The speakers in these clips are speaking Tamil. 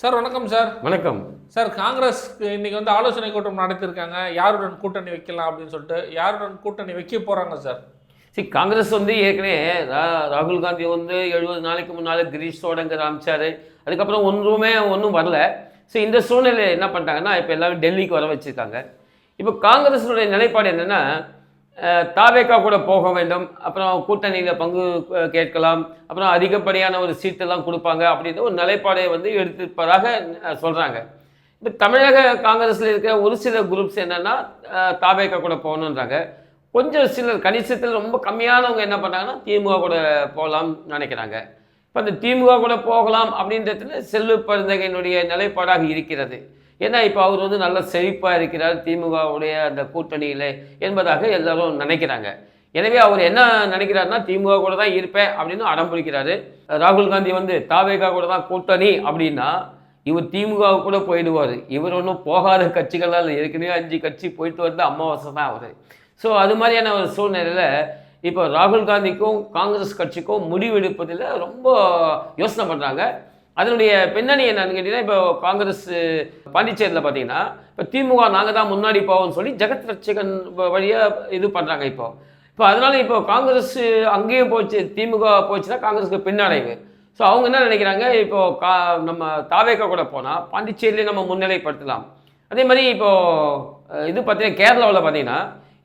சார் வணக்கம் சார். வணக்கம். சார் காங்கிரஸ் இன்னைக்கு வந்து ஆலோசனை கூட்டம் நடத்திருக்காங்க. யாருடன் கூட்டணி வைக்கலாம் அப்படின்னு சொல்லிட்டு யாருடன் கூட்டணி வைக்க போறாங்க சார்? சரி காங்கிரஸ் வந்து ஏற்கனவே ராகுல் காந்தி வந்து எழுபது நாளைக்கு முன்னால் கிரீஷ் சோடங்கர் அமைச்சார். அதுக்கப்புறம் ஒன்றுமே ஒன்றும் வரல. ஸோ இந்த சூழ்நிலை என்ன பண்ணிட்டாங்கன்னா இப்போ எல்லாரும் டெல்லிக்கு வர வச்சுருக்காங்க. இப்போ காங்கிரஸினுடைய நிலைப்பாடு என்னென்னா தாவேக்கா கூட போக வேண்டும். அப்புறம் கூட்டணியில் பங்கு கேட்கலாம். அப்புறம் அதிகப்படியான ஒரு சீட்டெல்லாம் கொடுப்பாங்க அப்படின்ற ஒரு நிலைப்பாடை வந்து எடுத்திருப்பதாக சொல்கிறாங்க இப்போ தமிழக காங்கிரஸில் இருக்கிற ஒரு சில குரூப்ஸ் என்னென்னா தாவேக்கா கூட போகணுன்றாங்க கொஞ்சம் சிலர் கணிசத்தில் ரொம்ப கம்மியானவங்க என்ன பண்ணுறாங்கன்னா திமுக கூட போகலாம்னு நினைக்கிறாங்க. இப்போ அந்த திமுக கூட போகலாம் அப்படின்றதுல செல்வ பருந்தகையினுடைய நிலைப்பாடாக இருக்கிறது. ஏன்னா இப்போ அவர் வந்து நல்ல செழிப்பாக இருக்கிறார் திமுகவுடைய அந்த கூட்டணியில் என்பதாக எல்லாரும் நினைக்கிறாங்க. எனவே அவர் என்ன நினைக்கிறாருன்னா திமுக கூட தான் இருப்பேன் அப்படின்னு அடம் பிடிக்கிறாரு. ராகுல் காந்தி வந்து தாவேகா கூட தான் கூட்டணி அப்படின்னா இவர் திமுக கூட போயிடுவார். இவர் ஒன்றும் போகாத கட்சிகளால் ஏற்கனவே அஞ்சு கட்சி போயிட்டு வந்து அமாவாசை தான் அவர். ஸோ அது மாதிரியான ஒரு சூழ்நிலையில் இப்போ ராகுல் காந்திக்கும் காங்கிரஸ் கட்சிக்கும் முடிவெடுப்பதில் ரொம்ப யோசனை பண்ணுறாங்க அதனுடைய பின்னணி என்னன்னு கேட்டிங்கன்னா இப்போ காங்கிரஸ் பாண்டிச்சேரியில் பார்த்தீங்கன்னா இப்போ திமுக நாங்கள் தான் முன்னாடி போவோம்னு சொல்லி ஜெகத் ரட்சகன் வழியாக இது பண்ணுறாங்க இப்போ. இப்போ அதனால இப்போ காங்கிரஸ் அங்கேயும் போச்சு திமுக போச்சுன்னா காங்கிரஸுக்கு பின்னடைவு. ஸோ அவங்க என்ன நினைக்கிறாங்க இப்போ கா நம்ம தாவேக்கா கூட போனால் பாண்டிச்சேரியிலே நம்ம முன்னிலைப்படுத்தலாம். அதே மாதிரி இப்போது இது பார்த்தீங்கன்னா கேரளாவில் பார்த்தீங்கன்னா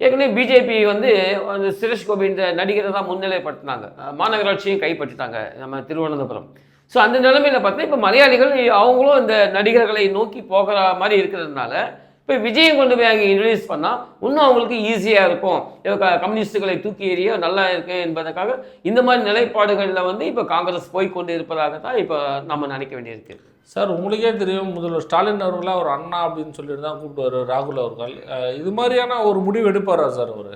ஏற்கனவே பிஜேபி வந்து அந்த சுரேஷ் கோபி இந்த நடிகரை தான் முன்னிலைப்படுத்தினாங்க. மாநகராட்சியும் கைப்பற்றிட்டாங்க நம்ம திருவனந்தபுரம். ஸோ அந்த நிலைமையில பார்த்தா இப்போ மலையாளிகள் அவங்களும் இந்த நடிகர்களை நோக்கி போகிற மாதிரி இருக்கிறதுனால இப்போ விஜயம் கொண்டு போய் அங்கே இன்ட்ரடியூஸ் பண்ணால் இன்னும் அவங்களுக்கு ஈஸியாக இருக்கும். கம்யூனிஸ்டுகளை தூக்கி எறிய நல்லா இருக்கு என்பதற்காக இந்த மாதிரி நிலைப்பாடுகளில் வந்து இப்போ காங்கிரஸ் போய் கொண்டு இருப்பதாக தான் இப்போ நம்ம நினைக்க வேண்டியிருக்கு. சார் உங்களுக்கே தெரியும் முதல்வர் ஸ்டாலின் அவர்களா ஒரு அண்ணா அப்படின்னு சொல்லிட்டு தான் கூப்பிட்டு ராகுல் அவர்கள். இது மாதிரியான ஒரு முடிவு எடுப்பாரா சார் அவர்?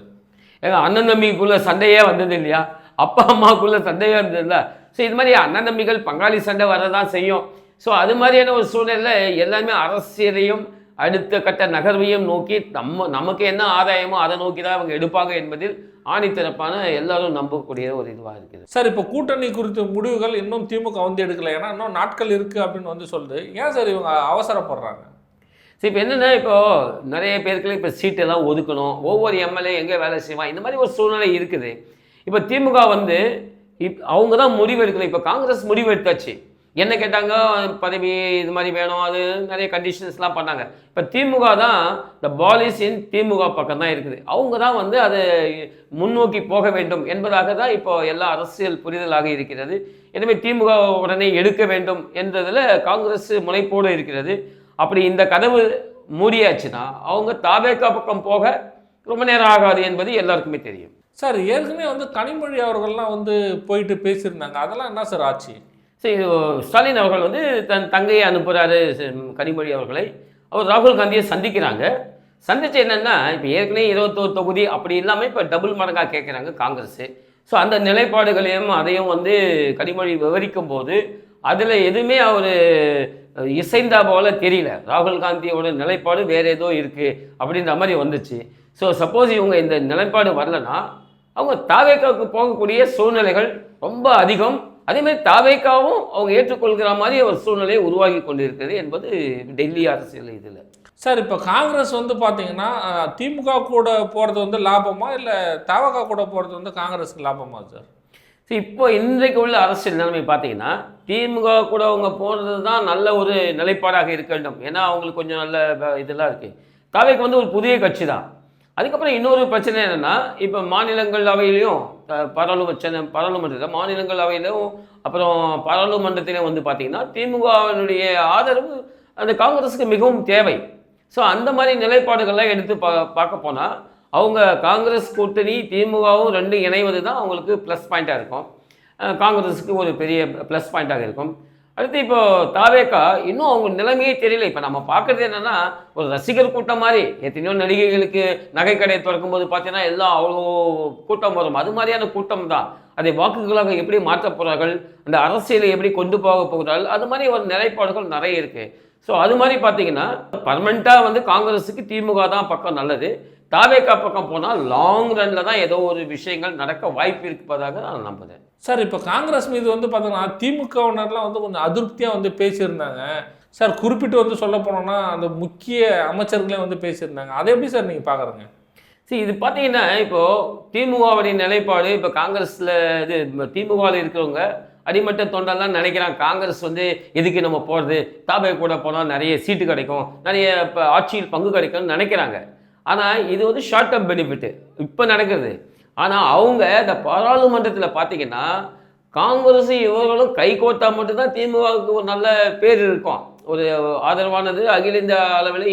ஏங்க அண்ணன் தம்பிக்குள்ள சண்டையே வந்தது இல்லையா? அப்பா அம்மாக்குள்ள சண்டையே வந்தது இல்லை. ஸோ இது மாதிரி அண்ணன் தம்பிகள் பங்காளி சண்டை வரதான் செய்யும். ஸோ அது மாதிரியான ஒரு சூழ்நிலையில் எல்லாமே அரசியலையும் அடுத்த கட்ட நகர்வையும் நோக்கி நம்ம நமக்கு என்ன ஆதாயமோ அதை நோக்கி தான் அவங்க எடுப்பாங்க என்பதில் ஆணித்தரப்பான எல்லாரும் நம்பக்கூடிய ஒரு இதுவாக இருக்குது. சார் இப்போ கூட்டணி குறித்த முடிவுகள் இன்னும் திமுக வந்து எடுக்கல. ஏன்னா இன்னும் நாட்கள் இருக்கு அப்படின்னு வந்து சொல்லுது. ஏன் சார் இவங்க அவசரப்படுறாங்க? சரி இப்போ என்னென்னா இப்போ நிறைய பேருக்கு இப்போ சீட்டெல்லாம் ஒதுக்கணும். ஒவ்வொரு எம்எல்ஏ எங்கே வேலை செய்வான்? இந்த மாதிரி ஒரு சூழ்நிலை இருக்குது. இப்போ திமுக வந்து இப் அவங்க தான் முடிவு எடுக்கணும் இப்போ காங்கிரஸ் முடிவு எடுத்தாச்சு என்ன கேட்டாங்க? பதவி இது மாதிரி வேணும் அது நிறைய கண்டிஷன்ஸ்லாம் பண்ணாங்க. இப்போ திமுக தான் இந்த பாலிஸ் இன் திமுக பக்கம் தான் இருக்குது. அவங்க தான் வந்து அது முன்னோக்கி போக வேண்டும் என்பதாக தான் இப்போ எல்லா அரசியல் புரிதலாக இருக்கிறது. எனவே திமுக உடனே எடுக்க வேண்டும் என்றதில் காங்கிரஸ் முனைப்போடு இருக்கிறது. அப்படி இந்த கதவு மூடியாச்சுன்னா அவங்க தாவேக்கா பக்கம் போக ரொம்ப நேரம் ஆகாது என்பது எல்லாருக்குமே தெரியும். சார் ஏற்கனவே வந்து கனிமொழி அவர்கள்லாம் வந்து போயிட்டு பேசியிருந்தாங்க. அதெல்லாம் என்ன சார் ஆச்சு? சரி ஸ்டாலின் அவர்கள் வந்து தன் தங்கையை அனுப்புகிறாரு கனிமொழி அவர்களை. அவர் ராகுல் காந்தியை சந்திக்கிறாங்க. சந்திச்சு என்னென்னா இப்போ ஏற்கனவே இருபத்தோரு தொகுதி அப்படி இல்லாமல் இப்போ டபுள் மடங்காக கேட்குறாங்க காங்கிரஸ். ஸோ அந்த நிலைப்பாடுகளையும் அதையும் வந்து கனிமொழி விவரிக்கும் போது அதில் எதுவுமே அவர் இசைந்தா போல தெரியல. ராகுல் காந்தியோட நிலைப்பாடு வேற ஏதோ இருக்குது அப்படின்ற மாதிரி வந்துச்சு. ஸோ சப்போஸ் இவங்க இந்த நிலைப்பாடு வரலன்னா அவங்க தாவேக்காவுக்கு போகக்கூடிய சூழ்நிலைகள் ரொம்ப அதிகம். அதே மாதிரி தாவேக்காவும் அவங்க ஏற்றுக்கொள்கிற மாதிரி ஒரு சூழ்நிலையை உருவாகி கொண்டிருக்கிறது என்பது டெல்லி அரசியல் இதில். சார் இப்போ காங்கிரஸ் வந்து பார்த்தீங்கன்னா திமுக கூட போகிறது வந்து லாபமா? இல்லை தவக கூட போகிறது வந்து காங்கிரஸுக்கு லாபமா சார்? இப்போ இன்றைக்கு உள்ள அரசியல் நிலைமை பார்த்தீங்கன்னா திமுக கூட அவங்க போகிறது தான் நல்ல ஒரு நிலைப்பாடாக இருக்க வேண்டும். ஏன்னா அவங்களுக்கு கொஞ்சம் நல்ல இதெல்லாம் இருக்குது தாவேக்கு வந்து ஒரு புதிய கட்சி தான். அதுக்கப்புறம் இன்னொரு பிரச்சனை என்னென்னா இப்போ மாநிலங்களவையிலையும் அஹ், பாராளுமன்ற சென்னை- பாராளுமன்றத்தில் மாநிலங்களவையிலும் அப்புறம் பாராளுமன்றத்திலையும் வந்து பார்த்தீங்கன்னா திமுகவினுடைய ஆதரவு அந்த காங்கிரஸுக்கு மிகவும் தேவை. ஸோ அந்த மாதிரி நிலைப்பாடுகள்லாம் எடுத்து பா பார்க்க போனால் அவங்க காங்கிரஸ் கூட்டணி திமுகவும் ரெண்டும் இணைவது தான் அவங்களுக்கு ப்ளஸ் பாயிண்ட்டாக இருக்கும். காங்கிரஸுக்கு ஒரு பெரிய ப்ளஸ் பாயிண்ட்டாக இருக்கும். அடுத்து இப்போ தாவேக்கா இன்னும் அவங்க நிலைமையே தெரியல. இப்போ நம்ம பார்க்குறது என்னென்னா ஒரு ரசிகர் கூட்டம் மாதிரி எத்தனையோ நடிகைகளுக்கு நகைக்கடையை திறக்கும் போது பார்த்தீங்கன்னா எல்லாம் அவ்வளோ கூட்டம் வரும். அது மாதிரியான கூட்டம் தான் அதை வாக்குகளாக எப்படி மாற்றப் போகிறார்கள் அந்த அரசியலை எப்படி கொண்டு போக போகிறார்கள்? அது மாதிரி ஒரு நிலைப்பாடுகள் நிறைய இருக்குது ஸோ அது மாதிரி பார்த்தீங்கன்னா பர்மனெண்ட்டாக வந்து காங்கிரஸுக்கு திமுக தான் பக்கம் நல்லது. தாவேக்கா பக்கம் போனால் லாங் ரன்னில் தான் ஏதோ ஒரு விஷயங்கள் நடக்க வாய்ப்பு இருப்பதாக நான் நம்புகிறேன் சார் இப்போ காங்கிரஸ் மீது வந்து பார்த்தீங்கன்னா திமுகவினர்லாம் வந்து கொஞ்சம் அதிருப்தியாக வந்து பேசியிருந்தாங்க. சார் குறிப்பிட்டு வந்து சொல்ல போனோம்னா அந்த முக்கிய அமைச்சர்களே வந்து பேசியிருந்தாங்க. அதை எப்படி சார் நீங்கள் பார்க்குறீங்க சரி இது பார்த்தீங்கன்னா இப்போ திமுகவுடைய நிலைப்பாடு இப்போ காங்கிரஸில் இது திமுகவில் இருக்கிறவங்க அடிமட்ட தொண்டெல்லாம் நினைக்கிறாங்க. காங்கிரஸ் வந்து எதுக்கு நம்ம போகிறது தாபை கூட போனால் நிறைய சீட்டு கிடைக்கும். நிறைய இப்போ ஆட்சியில் பங்கு கிடைக்கும்னு நினைக்கிறாங்க. ஆனால் இது வந்து ஷார்ட் டேர்ம் பெனிஃபிட்டு இப்போ நடக்குது. ஆனால் அவங்க இந்த பாராளுமன்றத்தில் பார்த்தீங்கன்னா காங்கிரஸும் இவர்களும் கை கோத்தா மட்டும்தான் திமுகவுக்கு ஒரு நல்ல பேர் இருக்கும். ஒரு ஆதரவானது அகில இந்திய அளவில்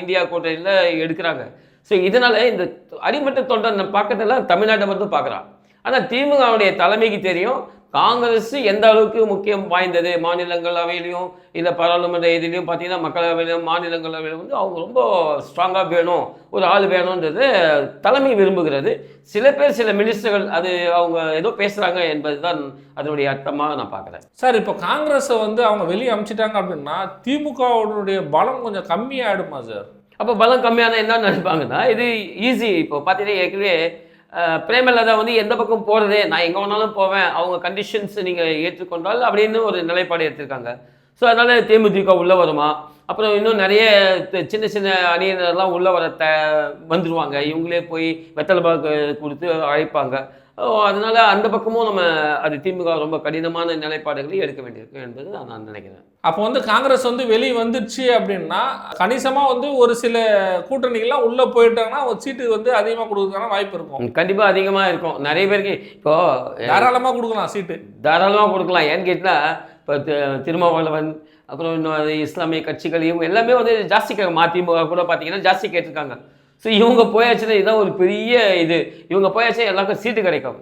இந்தியா கூட்டணியில் எடுக்கிறாங்க. ஸோ இதனால் இந்த அடிமட்ட தொண்டன் பக்கத்தில் தமிழ்நாட்டை மட்டும் பார்க்குறான் ஆனால் திமுகவுடைய தலைமைக்கு தெரியும் காங்கிரஸ் எந்த அளவுக்கு முக்கியம் வாய்ந்தது? மாநிலங்களவையிலையும் இல்லை பாராளுமன்ற இதுலேயும் பார்த்தீங்கன்னா மக்களவையிலும் மாநிலங்களவையிலும் வந்து அவங்க ரொம்ப ஸ்ட்ராங்காக வேணும் ஒரு ஆள் வேணுன்றது தலைமை விரும்புகிறது. சில பேர் சில மினிஸ்டர்கள் அது அவங்க ஏதோ பேசுகிறாங்க என்பது தான் அதனுடைய அர்த்தமாக நான் பார்க்குறேன் சார் இப்போ காங்கிரஸை வந்து அவங்க வெளியே அமிச்சிட்டாங்க அப்படின்னா திமுகவுடைய பலம் கொஞ்சம் கம்மியாயிடுமா சார்? அப்போ பலம் கம்மியான என்ன நினைப்பாங்கன்னா இது ஈஸி இப்போ பார்த்தீங்கன்னா ஏற்கனவே பிரேமலதா வந்து எந்த பக்கம் போகிறதே நான் எங்கே வேணாலும் போவேன் அவங்க கண்டிஷன்ஸ் நீங்கள் ஏற்றுக்கொண்டால் அப்படின்னு ஒரு நிலைப்பாடு எடுத்திருக்காங்க. ஸோ அதனால் தேமுதிக உள்ளே வருமா? அப்புறம் இன்னும் நிறைய சின்ன சின்ன அணியினர்லாம் உள்ளே வர த வந்துடுவாங்க இவங்களே போய் வெத்தலை பாக்கு கொடுத்து அழைப்பாங்க. அதனால அந்த பக்கமும் நம்ம அது திமுக ரொம்ப கடினமான நிலைப்பாடுகளை எடுக்க வேண்டியிருக்கு என்பது நான் நான் நினைக்கிறேன். அப்போ வந்து காங்கிரஸ் வந்து வெளியே வந்துடுச்சு அப்படின்னா கணிசமாக வந்து ஒரு சில கூட்டணிகள்லாம் உள்ளே போயிட்டாங்கன்னா ஒரு சீட்டு வந்து அதிகமாக கொடுக்கறதுக்கான வாய்ப்பு இருக்கும். கண்டிப்பாக அதிகமாக இருக்கும். நிறைய பேருக்கு இப்போ தாராளமாக கொடுக்கலாம் சீட்டு. தாராளமாக கொடுக்கலாம். ஏன்னு கேட்டால் இப்போ திருமாவளவன் அப்புறம் இன்னும் இஸ்லாமிய கட்சிகள் இவங்க எல்லாமே வந்து ஜாஸ்தி மதிமுக கூட பார்த்தீங்கன்னா ஜாஸ்தி கேட்டிருக்காங்க. ஸோ இவங்க போயாச்சுன்னா இதுதான் ஒரு பெரிய இது. இவங்க போயாச்சுன்னா எல்லாருக்கும் சீட்டு கிடைக்கும்.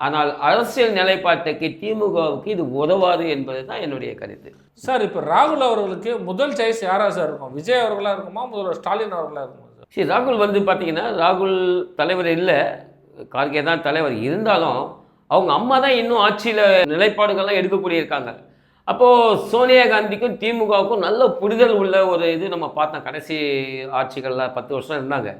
ஆனால் அரசியல் நிலைப்பாட்டுக்கு திமுகவுக்கு இது உதவாது என்பது தான் என்னுடைய கருத்து. சார் இப்போ ராகுல் அவர்களுக்கு முதல் சாய்ஸ் யாரா சார் இருக்கும்? விஜய் அவர்களா இருக்குமா? முதல்வர் ஸ்டாலின் அவர்களா இருக்குமா சார்? சரி ராகுல் வந்து பார்த்தீங்கன்னா ராகுல் தலைவர் இல்லை. கார்கே தான் தலைவர் இருந்தாலும் அவங்க அம்மா தான் இன்னும் ஆட்சியில் நிலைப்பாடுகள்லாம் எடுக்கக்கூடிய இருக்காங்க அப்போது சோனியா காந்திக்கும் திமுகவுக்கும் நல்ல புரிதல் உள்ள ஒரு இது நம்ம பார்த்தோம். கடைசி ஆட்சிகளில் பத்து வருஷம் இருந்தாங்க.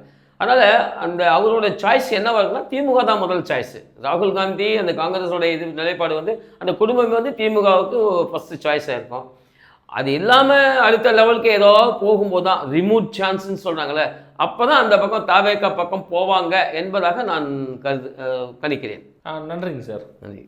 அதனால் அந்த அவரோட சாய்ஸ் என்னவா இருக்குன்னா திமுக தான் முதல் சாய்ஸ் ராகுல் காந்தி அந்த காங்கிரஸோட இது நிலைப்பாடு வந்து அந்த குடும்பம் வந்து திமுகவுக்கு ஃபஸ்ட்டு சாய்ஸாக இருக்கும். அது இல்லாமல் அடுத்த லெவலுக்கு ஏதோ போகும்போது தான் ரிமூவ் சான்ஸ்ன்னு சொல்கிறாங்களே அப்போ தான் அந்த பக்கம் தாவேக்கா பக்கம் போவாங்க என்பதாக நான் கருது கணிக்கிறேன். நன்றிங்க சார். நன்றி.